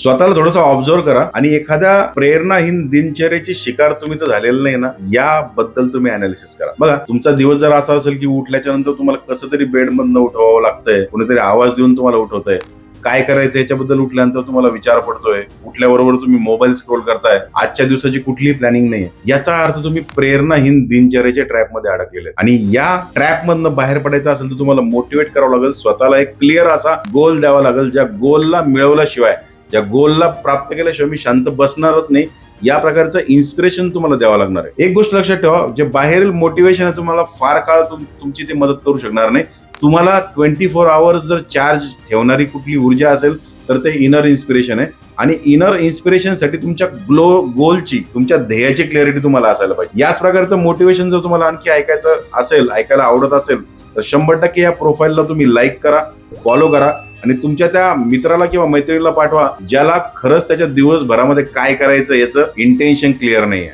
स्वतःला थोडंसं ऑब्झर्व करा आणि एखाद्या प्रेरणाहीन दिनचर्याची शिकार तुम्ही तर झालेलं नाही ना याबद्दल तुम्ही अनालिसिस करा. बघा तुमचा दिवस जर असा असेल की उठल्याच्या नंतर तुम्हाला कसं तरी बेड मधनं उठवावं लागतंय कोणीतरी आवाज देऊन तुम्हाला उठवतंय काय करायचं याच्याबद्दल उठल्यानंतर तुम्हाला विचार पडतोय उठल्याबरोबर तुम्ही मोबाईल स्क्रोल करताय आजच्या दिवसाची कुठलीही प्लॅनिंग नाही याचा अर्थ तुम्ही प्रेरणाहीन दिनचर्याच्या ट्रॅपमध्ये अडकलेले आणि या ट्रॅपमधनं बाहेर पडायचं असेल तर तुम्हाला मोटिवेट करावं लागेल स्वतःला एक क्लिअर असा गोल द्यावा लागेल ज्या गोलला मिळवल्याशिवाय ज्या गोलला प्राप्त केल्याशिवाय मी शांत बसणारच नाही. या प्रकारचं इन्स्पिरेशन तुम्हाला द्यावं लागणार आहे. एक गोष्ट लक्षात ठेवा जे बाहेरील मोटिवेशन आहे तुम्हाला फार काळ तुम- तुमची ते मदत करू शकणार नाही. तुम्हाला ट्वेंटी फोर आवर्स जर चार्ज ठेवणारी कुठली ऊर्जा असेल तर ते इनर इन्स्पिरेशन आहे. आणि इनर इन्स्पिरेशनसाठी तुमच्या ग्लो गोलची तुमच्या ध्येयाची क्लॅरिटी तुम्हाला असायला पाहिजे. याच प्रकारचं मोटिवेशन जर तुम्हाला आणखी ऐकायचं असेल ऐकायला आवडत असेल तर शंभर टक्के या प्रोफाईलला तुम्ही लाईक करा फॉलो करा. आणि तुमच्या त्या मित्राला किंवा मैत्रिणीला पाठवा ज्याला खरंच त्याच्या दिवसभरामध्ये काय करायचं याचं इंटेन्शन क्लिअर नाही आहे